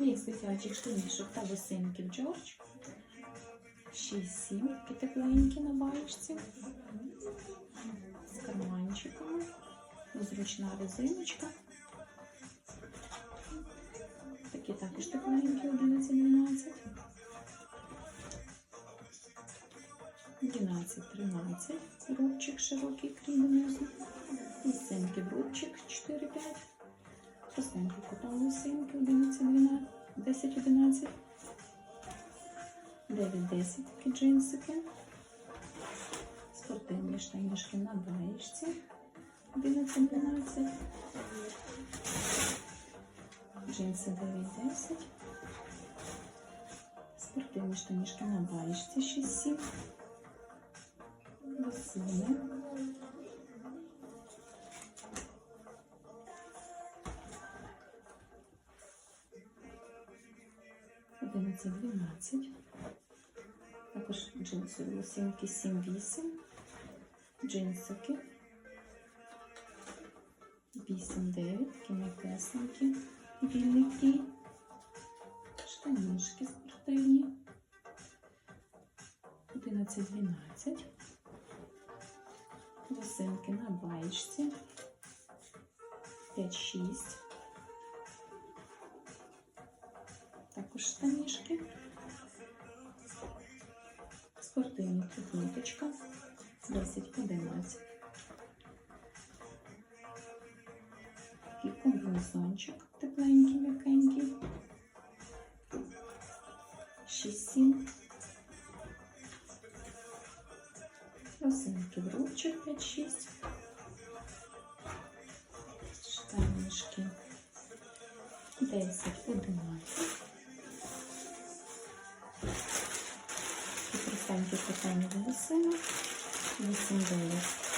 Мікс дитячих штанішок та босинків Джордж. 6-7, такі тепленькі на баєчці. З карманчиками. Зручна резиночка. Такі також тепленькі, 11-12. 11-13. Рубчик широкий крій донизу. Лисинки в рубчик 4-5 лисеньку. Там лисинки, 10, 11, 9, 10 такі джинсики. Спортивні штанішки на баєчці. 11, 12. Джинси 9, 10. Спортивні штанішки на баєчці 6, 7. Лисини. 11, 12. Також джинси лосинки 7-8, джинсики 8-9, такі натесники, білики, штанішки спортивні, 11-12, лосинки на баєчці, 5-6. Також штанішки. Спортивні трикуточка. 10-11. Такий комбінезончик тепленький, м'якенький. 6-7. Росинки в рубчик 5-6. Штанишки 10-11. І питання котоні волосини 8-9.